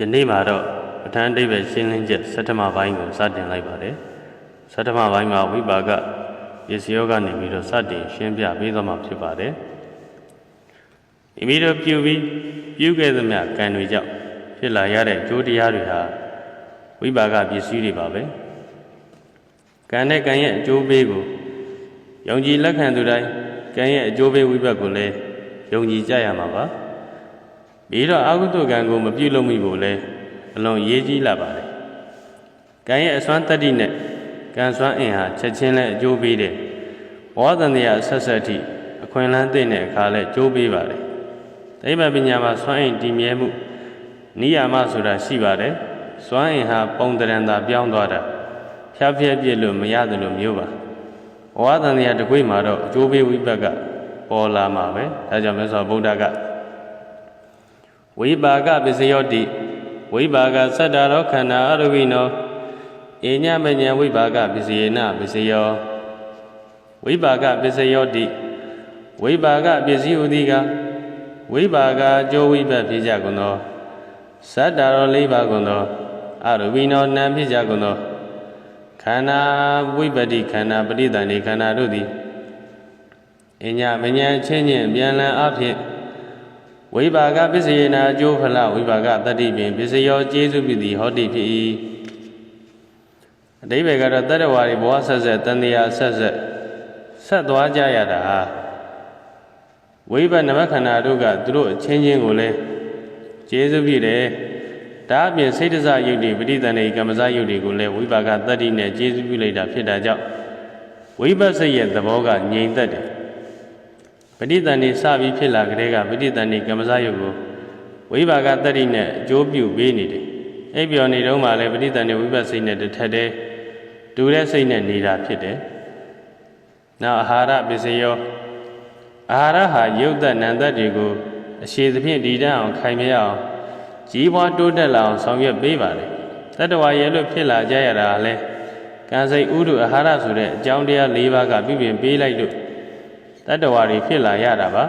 ယနေ့မှာတော့ပဋ္ဌာန်းအဓိပ္ပာယ်ရှင်းလင်းချက်သတ္တမပိုင်းကိုစတင်လိုက်ပါတယ်သတ္တမပိုင်းမှာဝိပါက ပစ္စယောကနေပြီးတော့စတင်ရှင်းပြပေးသွားမှာဖြစ်ပါတယ်မိမိတို့ပြုပြီးပြုခဲ့သမျှကံတွေကြောင့်ဖြစ်လာရတဲ့ကျိုးတရားတွေဟာဝိပါကပစ္စည်းတွေပါပဲကံနဲ့ကံရဲ့အကျိုးပေးကိုယုံကြည်လက်ခံသူတိုင်းကံရဲ့အကျိုးပေးဝိဘတ်ကိုလည်းယုံကြည်ကြရမှာပါပြီးတော့အာဟုတုကံကိုမပြုလုပ်မိဖို့လဲအလွန်ရေးကြီးလာပါတယ်။ကံရဲ့အစွမ်းတတ္တိနဲ့ကံစွမ်းအင်ဟာချက်ချင်းလဲအကျိုးပေးတယ်။ ဘောဓန္တရာဆက်ဆက်ထိအခွင့်အလမ်းသိတဲ့အခါလဲကျိုးပေးပါတယ်။သိပ္ပံပညာမှာစွမ်းအင်တည်မြဲမှုနိယာမဆိုတာရှိပါတယ်။စွမ်းအင်ဟာပုံတရံသာပြောင်းသွားတာဖြားဖြဲပြစ်လို့မရတယ်လို့မျိုးပါ။ဘောဓန္တရာတကွေ့မှာတော့အကျိုးပေးဝိဘတ်ကပေါ်လာမှာပဲ။ဒါကြောင့်မြတ်စွာဘုရားကဝိပါကပစ္စယောတိဝိပါကသတ္တရောခန္ဓာအရဝိနောဧညမညံဝိပါကပစ္စယေနပစ္စယော ဝိပါကပစ္စယောတိဝိပါကပစ္စည်းဥတိကဝိပါကအကျိုးဝိပတ်ဖြစ်ကြကုန်သောသတ္တရောလေးပါကုန်သောအရဝိနောနံဖြစ်ကြကုန်သောခန္ဓာဝိပတ္တိခန္ဓာပဋိသန္ဓေခန္ဓာတို့သည်ဧညမညံချင်းချင်းပြန်လည်အဖြစ်ဝိပါကပစ္စယေနာအကျိုးဖလဝိပါကတတ္တိပင်ပစ္စယောကျေးဇူးပြုသည်ဟောတိဖြစ်၏အတိဘယ်ကတော့တတ္တဝါတွေဘဝဆက်ဆက်တန်တရားဆက်ဆက် ဆက်သွားကြရတာဟာဝိပနမခန္ဓာတို့ကသူတို့အချင်းချင်းကိုလည်းကျေးဇူးပြုတယ်ဒါအပြင်စိတ်တစယုတ်တွေပဋိသန္ဓေကမ္မဇယုတ်တွေကိုလည်းဝိပါကတတ္တိနဲ့ကျေးဇူးပြုလိုက်တာဖြစ်တာကြောင့်ဝိပဿစိတ်ရဲ့သဘောကငြိမ်သက်တယ်ပဋိသန္ဓေစပြီးဖြစ်လာကြတဲ့ကပဋိသန္ဓေကမ္မဇယုတ်ကိုဝိပါကတ္တိနဲ့အကျိုးပြုပေးနေတယ်။အိပ်ပျော်နေတော့မှလည်းပဋိသန္ဓေဝိပဿစိတ်နဲ့တစ်ထက်တည်းတူတဲ့စိတ်နဲ့နေတာဖြစ်တယ်။ နောက်အာဟာရပစ္စယောအာဟာရဟာယုတ်သက်နံသက်တွေကိုအရှိသဖြင့်တည်တတ်အောင်ခိုင်မြဲအောင်ကြီးပွားတိုးတက်လာအောင်ဆောင်ရွက်ပေးပါတယ်။တတ္တဝါရဲ့လို့ဖြစ်လာကြရတာလည်းကံစိတ်ဥဒုအာဟာရဆိုတဲ့အကြောင်းတရား၄ပါးကပြုပြင်ပေးလိုက်လို့တတ္တဝါတွေဖြစ်လာရတာပါ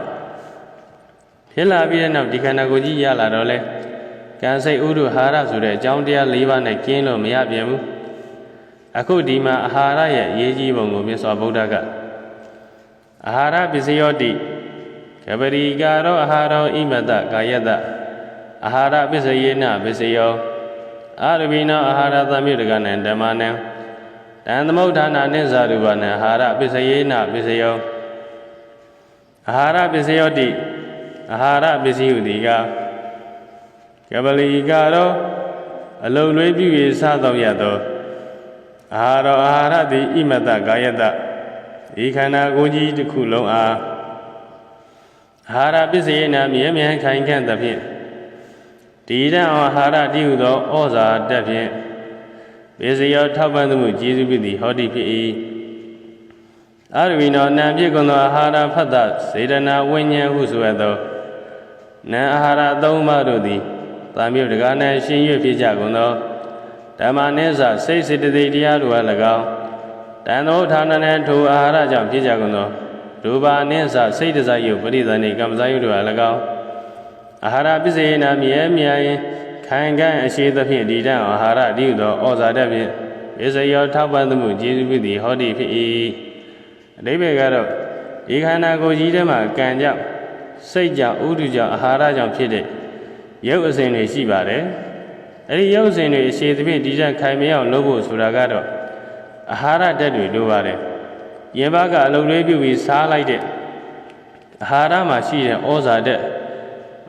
ဖြစ်လာပြီးတဲ့နောက်ဒီခန္ဓာကိုယ်ကြီးရလာတော့လဲကံစိတ်ဥဒုဟာရဆိုတဲ့အကြောင်းတရား၄ပါးနဲ့ကျင်းလို့မရပြန်ဘူး အခုဒီမှာအာဟာရရဲ့အရေးကြီးပုံကိုမြတ်စွာဘုရားကအာဟာရပစ္စယောတိကပရိကာရောအာဟာရောဣမတကာယတအာဟာရပစ္စယေနပစ္စယောအာရဝိနောအာဟာရသမြုတကနံဓမ္မနံတန်သမုဋ္ဌာနာနိစ္စရူပနံအာဟာရပစ္စယေနပစ္စယောအာဟာရပစ္စယောတိအာဟာရပစ္စည်းဟုသည်ကကပလီကတော့အလုံးလွေးပြု၍စားတော်ရသော အာဟာရအာဟာရသည်ဣမတကာယတဤခန္ဓာကိုယ်ကြီးတစ်ခုလုံးအားအာဟာရပစ္စယေနာမြဲမြံခိုင်ခန့်သဖြင့်ဒီတံအာဟာရတိဟုသောဩဇာတက်ဖြင့်ပစ္စယောထောက်ပံ့မှုကျေးဇူးပြုသည်ဟောတိဖြစ်၏အရဝိနောနံပြည့်ကုန်သောအာဟာရဖတ်တစေတနာဝိညာဉ်ဟုဆိုရသောနံအာဟာရသုံးပါးတို့သည်သာမြုပ်တကား၌ရှင်၍ဖြစ်ကြကုန်သော ဓမ္မနိစ္စစိတ်စေတသိက်တရားတို့အား၎င်းတန်သောဌာနနှင့်ထိုအာဟာရကြောင့်ဖြစ်ကြကုန်သောရူပါနိစ္စစိတ်တစားယုတ်ပရိသန္တိကမ္မဇယုတ်တို့အား၎င်းအာဟာရပစ္စေနာမြဲမြံခိုင်ခံ့အရှိသဖြင့်ဒီတံအာဟာရတည်းဟုသောဩဇာတဖြင့်ပစ္စယောထောက်ပံ့မှုကျေးဇူးပြုသည်ဟောတိဖြစ်၏အတိပ္ပယ်ကတော့ဒီခန္ဓာကိုယ်ကြီးထဲမှာကံကြောင့်စိတ်ကြောင့်ဥဒုကြောင့်အာဟာရကြောင့်ဖြစ်တဲ့ရုပ်အစဉ်တွေရှိပါတယ် အဲဒီရုပ်အစဉ်တွေအရှိသဖြင့်ဒီတံခိုင်မြဲအောင်လုပ်ဖို့ဆိုတာကတော့အာဟာရဓာတ်တွေလိုပါတယ်ရင်ဘကအလုံးလေးပြုပြီးစားလိုက်တဲ့အာဟာရမှာရှိတဲ့ဩဇာဓာတ်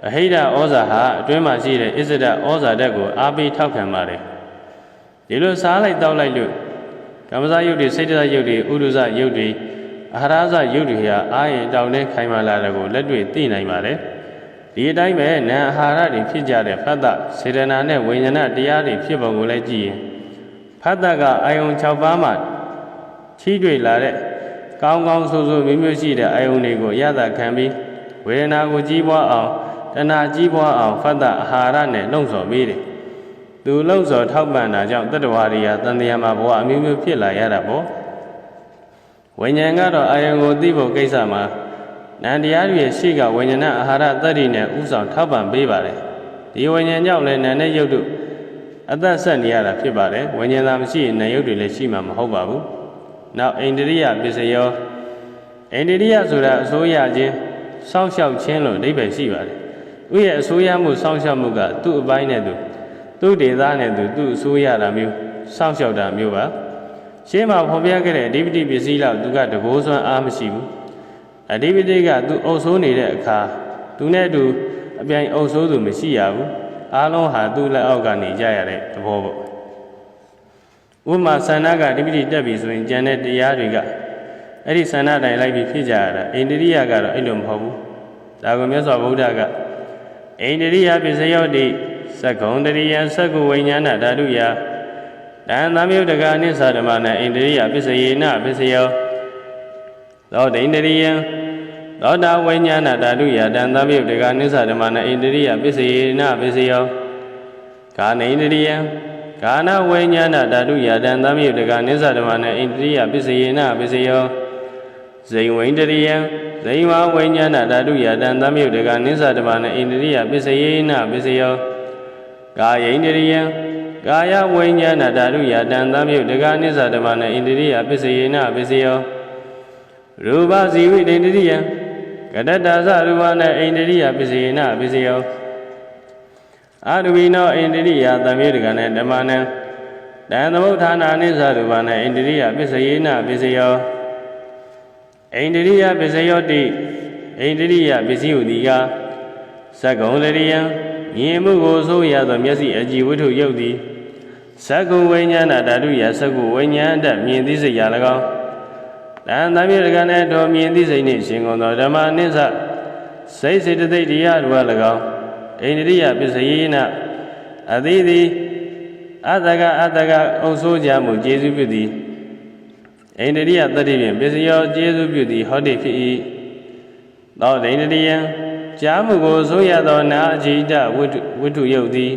အဟိတဩဇာဟာအတွင်းမှာရှိတဲ့အစ္စဒဩဇာဓာတ်ကိုအားပေးထောက်ခံပါတယ်ဒီလိုစားလိုက်တောက်လိုက်လို့ကမ္မဇယုတ်တွေစိတ်တဇယုတ်တွေဥဒုဇယုတ်တွေအာဟာရဇယုတ်တွေဟာအာရင်တောင်းနဲ့ခိုင်မာလာတဲ့ကိုလက်တွေ့သိနိုင်ပါတယ် ဒီအတိုင်းပဲနာအာဟာရတွေဖြစ်ကြတဲ့ဖတ်တစေတနာနဲ့ဝိညာဏတရားတွေဖြစ်ပုံကိုလည်းကြည့်ရင်ဖတ်တကအာယုံ6ပါးမှာချီးတွေ့လာတဲ့ကောင်းကောင်းဆိုးဆိုးမျိုးမျိုးရှိတဲ့အာယုန်တွေကိုရတာခံပြီးဝေဒနာကိုကြီးပွားအောင်တဏှာကြီးပွားအောင်ဖတ်တာအာဟာရနဲ့လှုံ့ဆော်ပေးတယ်သူလှုံ့ဆော်ထောက်ပံ့တာကြောင့်တတ္တဝါတွေဟာတန်တရားမှာဘဝအမျိုးမျိုးဖြစ်လာရတာပေါ့ဝိညာဉ်ကတော့အာယုန်ကိုသိဖို့ကိစ္စမှာ နန္တရားတွေရဲ့ရှိကဝိညာဏအာဟာရတတ္တိနဲ့ဥဆောင်ထောက်ပံ့ပေးပါတယ်ဒီဝိညာဉ်ကြောင့်လည်းနာနဲ့ရုပ်တို့အသက်ဆက်နေရတာဖြစ်ပါတယ်ဝိညာဉ်သာမရှိရင်နာရုပ်တွေလည်းရှိမှာမဟုတ်ပါဘူးနောက်အိန္ဒိယပစ္စယောအိန္ဒိယဆိုတာအစိုးရချင်းစောင့်ရှောက်ခြင်းလို့အဓိပ္ပာယ်ရှိပါတယ်ဥရဲ့အစိုးရမှုစောင့်ရှောက်မှုကသူ့အပိုင်းနဲ့သူသူ့ဒေသနဲ့သူသူ့အစိုးရတာမျိုးစောင့်ရှောက်တာမျိုးပါရှင်းမှာဖော်ပြခဲ့တဲ့အဓိပတိပစ္စည်းလောက်သူကတကိုးစွမ်းအားမရှိဘူး အဓိပတိကသူအုပ်ဆိုးနေတဲ့အခါသူနဲ့အတူအပြိုင်အုပ်ဆိုးသူမရှိရဘူးအားလုံးဟာသူ့လက်အောက်ကနေကြရတဲ့သဘောပေါ့ဥပမာဆန္ဒကဓိပတိတက်ပြီဆိုရင်ကျန်တဲ့တရားတွေကအဲ့ဒီဆန္ဒတိုင်းလိုက်ပြီးဖြစ်ကြရတာအိန္ဒိယကတော့အဲ့လိုမဟုတ်ဘူးဒါကမြတ်စွာဘုရားကအိန္ဒိယပစ္စယောတိသက္ကုံတရိယသက္ကုဝိညာဏဓာတုယတန်သမယုတကအနိစ္စဓမ္မနအိန္ဒိယပစ္စယေနပစ္စယော သောဒိန္ဒရိယသောတာဝိညာဏဓာတုယတန်သမယုတကအနိစ္စဓမ္မနအိန္ဒိယပစ္စယေနပစ္စယောကာနိန္ဒရိယကာနဝိညာဏဓာတုယတန်သမယုတကအနိစ္စဓမ္မနအိန္ဒိယပစ္စယေနပစ္စယောဇိဝိန္ဒရိယဇိဝဝိညာဏဓာတုယတံသမယုတကနိစ္စတမနဣန္ဒရိယပစ္စယေနပစ္စယောကာယိန္ဒရိယကာယဝိညာဏဓာတုယတံသမယုတကနိစ္စတမနဣန္ဒရိယပစ္စယေနပစ္စယော ရူပဇီဝိတန္ဒရိယကတတ္တသရူပနဣန္ဒရိယပစ္စယေနပစ္စယောအာရူပိနောဣန္ဒရိယသမယုတကနဓမ္မနံတံသမုဋ္ဌာနာနိစ္စရူပနဣန္ဒရိယပစ္စယေနပစ္စယောဣန္ဒရိယပစ္စယောတိဣန္ဒရိယပစ္စည်းဟုသည်ကသက္ကုံတရိယမြင်မှုကိုဆိုရသောမျက်စိအကြည်ဝိထုယုတ်သည်သက္ကုဝိညာဏဓာတုယသက္ကုဝိညာဏတမြင်သိစိတ်ရ၎င်း တန်သမီးရကနဲ့တော်မြင်သိစိတ်နှင့်ရှင်ကုန်သောဓမ္မနိစ္စစိတ်စေတသိက်တရားတို့၎င်းဣန္ဒရိယပစ္စယေနအသီးသည်အတ္တကအတ္တကအုပ်ဆိုးကြမှုကျေစုပြုသည်ဣန္ဒရိယတတ္တိဖြင့်ပစ္စယောကျေစုပြုသည်ဟောတိဖြစ်၏သောဒိန္ဒရိယံကြားမှုကိုဆိုရသောနာအจิတဝိတုဝိတုယုတ်သည်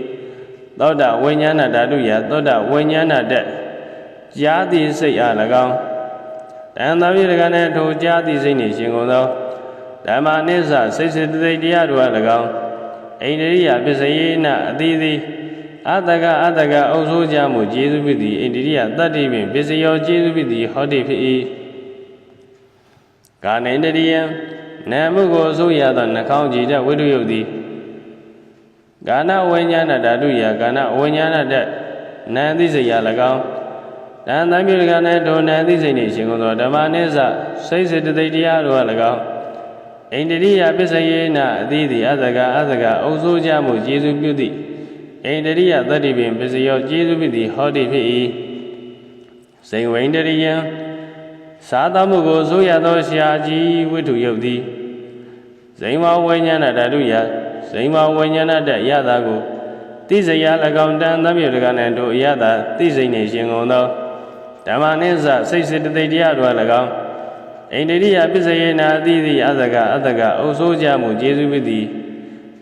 သောတာဝိညာဏဓာတုယသောတာဝိညာဏတကြားသည်စိတ်အား၎င်း တန်သာပြေကနဲ့ထိုကြားသည်စိတ်နှင့်ရှင်ကုန်သောဓမ္မနိစ္စစိတ်စေတသိက်တရားတို့အား၎င်းဣန္ဒရိယပစ္စယေနအတိသည်အတ္တကအတ္တကအုပ်ဆိုးကြမှုကျေစုဖြစ်သည်ဣန္ဒိယတတ္တိပင်ပစ္စယောကျေစုဖြစ်သည်ဟောတိဖြစ်၏ကာနေန္ဒရိယနာမှုကိုအစိုးရသောနှာခေါင်းကြည်တဲ့ဝိတုယုတ်သည်ကာနဝိညာဏဓာတုယကာနဝိညာဏတနံသိစိတ်ရ၎င်း တန်တမြုကနဲ့ဒုနံသိစိတ်နှင့်ရှင်ကုန်သောဓမ္မနိစ္စစိတ်စေတသိက်တရားတို့၎င်းဣန္ဒိယပစ္စယေနအတိတိအသကအသကအုပ်ဆိုးကြမှုကျေစုပြုသည့်ဣန္ဒရိယတတ္တိပင်ပစ္စယောကျေစုပိတိဟောတိဖြစ်၏စိန်ဝိန္ဒရိယံသာသမှုကိုဆိုရသောရှားကြီးဝိထုယုတ်သည်ဇိမဝိညာဏဓာတုယဇိမဝိညာဏတရတာကိုတိစရာ၎င်းတန်သမြေတကနဲ့တို့အရတာတိစိတ်နှင့်ရှင်ကုန်သော ဓမ္မနိစ္စစိတ်စေတသိက်တရားတို့၎င်းဣန္ဒရိယပစ္စယေနာအတိတိအသကအသကအုပ်ဆိုးကြမှုကျေစုပိတိ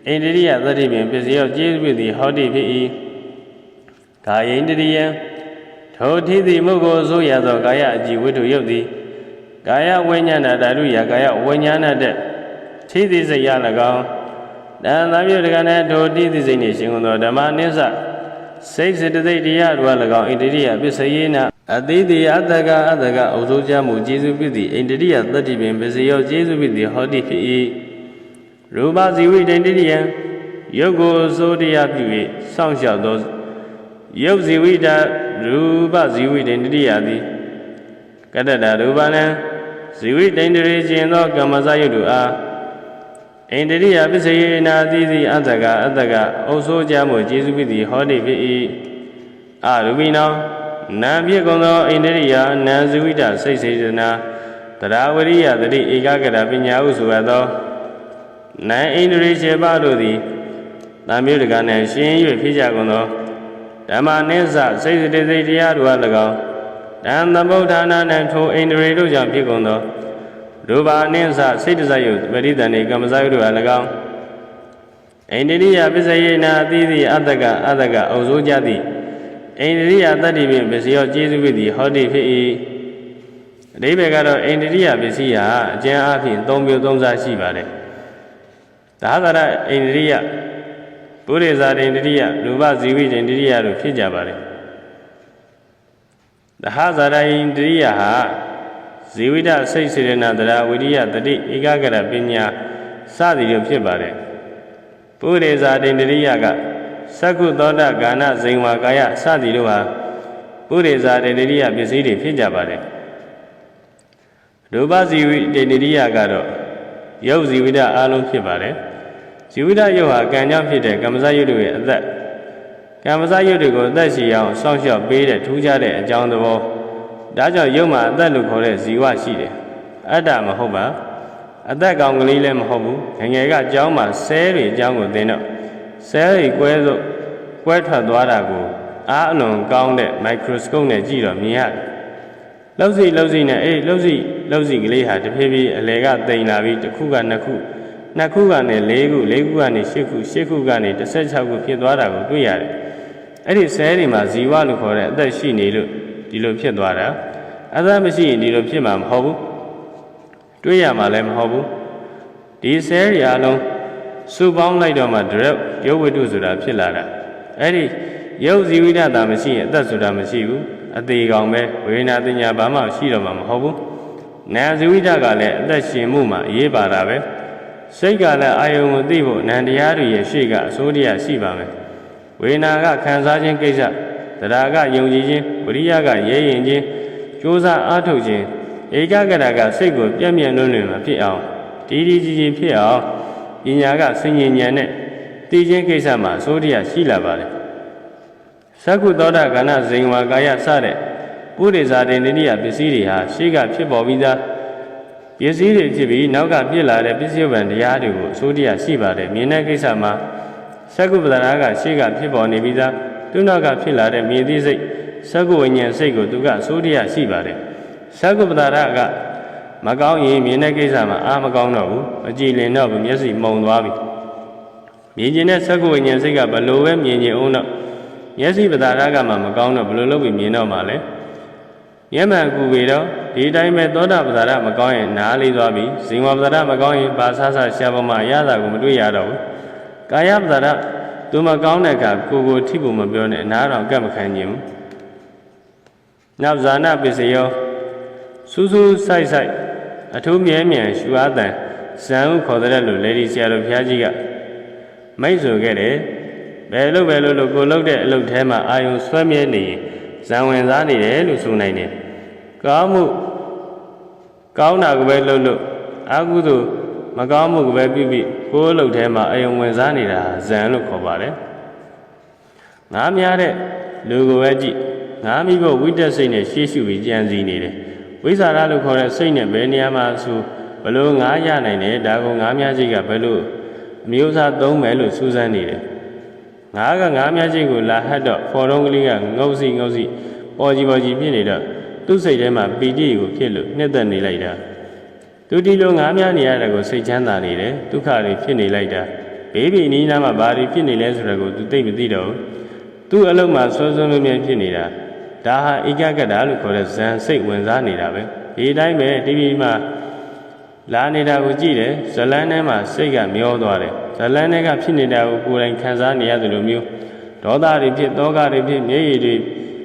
ဣန္ဒရိယသတ္တိပင်ပစ္စယောကျေးဇူးသည်ဟောတိဖြစ်၏ကာယိန္ဒရိယထိုထိသည်မုတ်ကိုဆိုရသောကာယအကြည်ဝိတုယုတ်သည်ကာယဝိညာဏဓာတုယကာယဝိညာဏတထိသည်စိတ်ရ၎င်းတန်သာပြုတကနဲ့ထိုတိသည်စိတ်နှင့်ရှင်ကုန်သောဓမ္မနိစ္စစိတ်စေတသိက်တရားတို့၎င်းဣန္ဒရိယပစ္စယေန အတိတိအတ္တကအတ္တကအုပ်စိုးကြမှုကျေးဇူးပြုသည့်ဣန္ဒရိယသတ္တိပင်ပစ္စယောကျေးဇူးပြုသည်ဟောတိဖြစ်၏ရူပဇီဝိတ္တိရိယံယုတ်ကိုစိုးတရားပြု၍စောင့်ရှောက်သောယုတ်ဇီဝိတရူပဇီဝိတ္တိရိယသည်ကတ္တတရူပနံဇီဝိတ္တိရိခြင်းသောကမ္မဇယုတ်တို့အားဣန္ဒရိယပစ္စယေနာတိတိအတ္တကအတ္တကအုပ်ဆိုးကြမှုကျေစုပိတိဟောတိဖြစ်၏အရူပိနော နာဖြစ်ကုန်သောဣန္ဒရိယနာဇီဝိတစိတ်စေတနာတရားဝရိယတတိဧကဂရပညာဟုဆိုရသောနံဣန္ဒြေခြေပတို့သည်သံမျိုးတကနဲ့ရှင်း၍ဖြစ်ကြကုန်သောဓမ္မနိစ္စစိတ်စတိစိတ်တရားတို့အား၎င်းဣတံသမုဋ္ဌာနာနံထိုဣန္ဒြေတို့ကြောင့်ဖြစ်ကုန်သောရူပါအနှင်းစစိတ်တစယုပရိသန္တိကမ္မဇယုတို့အား၎င်းဣန္ဒြိယပစ္စယေနာအသီးသည့်အတ္တကအတ္တကအုပ်စိုးကြသည့် ဣန္ဒြိယတတ္တိဖြင့်ပစ္စယောကျေစုဖြစ်သည်ဟောတိဖြစ်၏အဓိပ္ပာယ်ကတော့ဣန္ဒြိယပစ္စည်းဟာအကျဉ်းအားဖြင့်၃မျိုး၃စားရှိပါတယ်ဒါသရဣန္ဒြိယပုရိသဣန္ဒြိယရူပဇီဝိဣန္ဒြိယတို့ဖြစ်ကြပါတယ်သဟဇာရဣန္ဒြိယဟာဇီဝိတစိတ်စေရနာတရာဝိရိယတတိဧကဂရပညာစသည်တို့ဖြစ်ပါတယ်ပုရိသဣန္ဒြိယက သက္ကုသောတဂာနဇိန်ဝါကာယစသည်တို့ဟာပုရိသဣန္ဒြိယပစ္စည်းတွေဖြစ်ကြပါတယ်ရူပဇီဝိဣန္ဒြိယကတော့ယုတ်ဇီဝိတအလုံးဖြစ်ပါတယ်ဇီဝိတယုတ်ဟာကံကြောင့်ဖြစ်တဲ့ကမ္မဇယုတ်တို့ရဲ့အသက်ကမ္မဇယုတ်တွေကိုအသက်ရှိအောင်စောင့်ရှောက်ပေးတဲ့ထူးခြားတဲ့အကြောင်းသဘောဒါကြောင့်ယုတ်မှာအသက်လို့ခေါ်တဲ့ဇီဝရှိတယ်အတ္တမဟုတ်ပါအသက်ကောင်ကလေးလည်းမဟုတ်ဘူးငယ်ငယ်ကအကြောင်းမှာဆဲတွေအကြောင်းကိုသင်တော့ ဆဲတွေကွဲစို့ကွဲထွက်သွားတာကိုအားအလွန်ကောင်းတဲ့မိုက်ခရိုစကုပ်နဲ့ကြည့်တော့မြင်ရတယ်လှုပ်စီလှုပ်စီနဲ့အေးလှုပ်စီလှုပ်စီကလေးဟာတဖြည်းဖြည်းအလဲကတိမ်လာပြီးတစ်ခုကနှစ်ခုနှစ်ခုကနေ၄ခု၄ခုကနေ၈ခု၈ခုကနေ16ခုဖြစ်သွားတာကိုတွေ့ရတယ်။အဲ့ဒီဆဲတွေမှာဇီဝလို့ခေါ်တဲ့အသက်ရှိနေလို့ဒီလိုဖြစ်သွားတာ။အသက်မရှိရင်ဒီလိုဖြစ်မှာမဟုတ်ဘူး။တွေ့ရမှာလည်းမဟုတ်ဘူး။ဒီဆဲတွေအလုံး စုပေါင်းလိုက်တော့မှ direct ရုပ်ဝတ္ထုဆိုတာဖြစ်လာတာ။အဲ့ဒီရုပ်ဇီဝိတတာမရှိရင်အသက်ဆိုတာမရှိဘူး။အသေးကောင်ပဲဝေဒနာတင်ညာဘာမှရှိတော့မှာမဟုတ်ဘူး။နာဇီဝိတကလည်းအသက်ရှင်မှုမှာအရေးပါတာပဲ။စိတ်ကလည်းအာယုံကိုသိဖို့နန္တရားတွေရဲ့ရှေ့ကအစိုးတရားရှိပါမယ်ဝေနာကခံစားခြင်းကိစ္စတရားကယုံကြည်ခြင်းဝိရိယကရဲရင်ခြင်းကြိုးစားအားထုတ်ခြင်းဧကဂရကစိတ်ကိုပြည့်မြတ်လွန်းလွန်းမဖြစ်အောင်တည်တည်ကြည်ကြည်ဖြစ်အောင် ပညာကဆင်ញင်ဉာဏ်နဲ့သိခြင်းကိစ္စမှာအစိုးတရားရှိလာပါတယ်သက္ကုသောတာကဏ္ဍဇိန်ဝါကာယစတဲ့ပုရိသတေနိယပစ္စည်းတွေဟာရှေ့ကဖြစ်ပေါ်ပြီးသားပစ္စည်းတွေဖြစ်ပြီးနောက်ကပြစ်လာတဲ့ပစ္စည်းဗံတရားတွေကိုအစိုးတရားရှိပါတယ်မြင်တဲ့ကိစ္စမှာသက္ကုပ္ပဒရာကရှေ့ကဖြစ်ပေါ်နေပြီးသားသူနောက်ကဖြစ်လာတဲ့မြင်သိစိတ်သက္ကုဝိညာဉ်စိတ်ကိုသူကအစိုးတရားရှိပါတယ်သက္ကုပ္ပဒရာက မကောင်းရင်မြင်တဲ့ကိစ္စမှာအာမကောင်းတော့ဘူးမကြည်လင်တော့ဘူးမျက်စိမှုံသွားပြီမြင်ကျင်တဲ့သက္ကုဝိညာဉ်စိတ်ကဘလို့ပဲမြင်ကျင်အောင်တော့မျက်စိပဒါရကမှမကောင်းတော့ဘလို့လုပ်ပြီးမြင်တော့မှလဲမျက်မှန်ကူပေတော့ဒီတိုင်းပဲသောတာပဒါရမကောင်းရင်နားလေးသွားပြီဇင်ဝပဒါရမကောင်းရင်ဘာဆဆရှားပေါ်မှာရတာကိုမတွေ့ရတော့ဘူးကာယပဒါရသူမကောင်းတဲ့အခါကိုကိုထိဖို့မပြောနဲ့အနာတော်ကပ်မခံခြင်းဘူးနောက်ဇာနာပစ္စယောစူးစူးဆိုင်ဆိုင် အထူးမြဲမြံရှူအားတန်ဇံဥခေါ်တဲ့လို့လေဒီဆရာတော်ဘုရားကြီးကမိတ်ဆိုခဲ့တယ်ဘယ်လို့ပဲလို့လို့ကိုလုပ်တဲ့အလုပ်ထဲမှာအာယုံဆွဲမြဲနေရင်ဇံဝင်စားနေတယ်လို့ဆိုနိုင်တယ်ကောင်းမှုကောင်းတာကိုပဲလုပ်လို့အကုသို့မကောင်းမှုကိုပဲပြုပြီးကိုယ်အလုပ်ထဲမှာအယုံဝင်စားနေတာဇံလို့ခေါ်ပါတယ်ငားများတဲ့လူကိုပဲကြည့်ငားမိဖို့ဝိတက်စိတ်နဲ့ရှေ့ရှုပြီးကြံစည်နေတယ် ဝိဇာရလို့ခေါ်တဲ့စိတ်နဲ့ဘယ်နေရာမှာဆိုဘလို့ငားရနိုင်တယ်ဒါကိုငားများစိတ်ကဘယ်လို့အမျိုးအစားသုံးမယ်လို့စူးစမ်းနေတယ်ငါးကငါးများချင်းကိုလာဟတ်တော့ဖော်တော့ကလေးကငုံစီငုံစီပေါ်ကြီးပေါ်ကြီးဖြစ်နေတော့သူ့စိတ်ထဲမှာပီတိကိုဖြစ်လို့နှစ်သက်နေလိုက်တာသူဒီလိုငါးများနေရတဲ့ကိုစိတ်ချမ်းသာနေတယ်ဒုက္ခတွေဖြစ်နေလိုက်တာဘေးဘီနီးနားမှာဘာတွေဖြစ်နေလဲဆိုတော့ကိုသူသိမသိတော့ဘူးသူ့အလုံးမှာဆွဆွမြဲမြဲဖြစ်နေတာ ဒါဟာဧကကတာလို့ခေါ်တဲ့ဇန်စိတ်ဝင်စားနေတာပဲဒီတိုင်းပဲဒီပြီးမှလာနေတာကိုကြည့်တယ်ဇလန်းထဲမှာစိတ်ကမျောသွားတယ်ဇလန်းထဲကဖြစ်နေတာကိုကိုယ်တိုင်ခံစားနေရသလိုမျိုးဒေါသတွေဖြစ်တောကတွေဖြစ်မျက်ရည်တွေ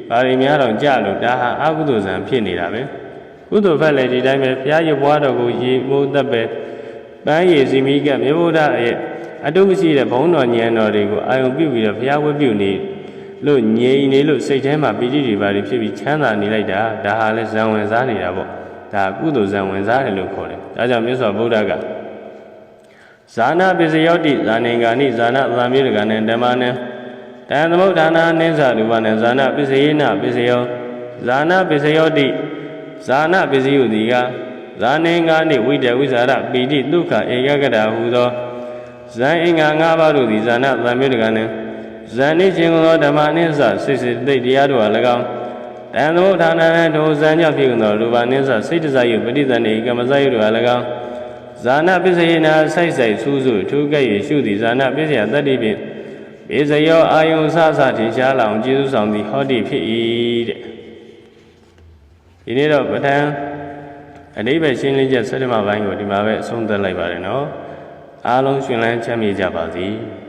ဘာတွေများတော့ကြလို့ဒါဟာအကုသိုလ်ဇံဖြစ်နေတာပဲကုသိုလ်ဖက်လည်းဒီတိုင်းပဲဘုရားရပွားတော်ကိုရေမိုးသက်ပဲပန်းရည်စီမိကမြေဗုဒ္ဓရဲ့အတုမရှိတဲ့ဘုံတော်ဉာဏ်တော်တွေကိုအာယုံပြုပြီးတော့ဘုရားဝတ်ပြုနေ လို့ငြိမ်နေလို့စိတ်ထဲမှာပိဋိတွေဘာတွေဖြစ်ပြီးချမ်းသာနေလိုက်တာဒါဟာလဲဇံဝင်စားနေတာပေါ့ဒါကုသိုလ်ဇံဝင်စားတယ်လို့ခေါ်တယ်ဒါကြောင့်မြတ်စွာဘုရားကဇာနာပစ္စယောတိဇာနေဂာနိဇာနာသံမေတကနံဓမ္မနံတံသမုဋ္ဌာနာနိစ္စရူပနံဇာနာပစ္စယေနပစ္စယောဇာနာပစ္စယောတိဇာနာပစ္စယုတိကဇာနေငါနိဝိတဝိဇာရပိတိဒုက္ခဧကဂတဟူသောဇံအင်္ဂါ၅ပါးတို့သည်ဇာနာသံမေတကနံ ဇန်နေခြင်းသောဓမ္မအနိစ္စစိတ်စိတ်တိတ်တရားတို့ဟာ၎င်းတန်သမုဋ္ဌာနာနဲ့ဒုစံကြောင့်ဖြစ်ကုန်သောရူပနိစ္စစိတ်တစားယုပဋိသန္ဓေကမ္မစယုတို့အား၎င်းဇာနာပစ္စယေနာစိုက်စိုက်ဆူးဆူထူးကဲ့၍ရှုသည်ဇာနာပစ္စယတတ္တိဖြင့်ပေစယောအာယုံဆဆထင်ရှားလောင်ကျေးဇူးဆောင်သည်ဟောတိဖြစ်၏တဲ့ဒီနေ့တော့ပဋ္ဌာန်းအနိဗ္ဗာန်ရှင်းလင်းချက်ဆဋ္ဌမပိုင်းကိုဒီမှာပဲအဆုံးသတ်လိုက်ပါတယ်နော်အားလုံးရှင်လန်းချမ်းမြေ့ကြပါစေ။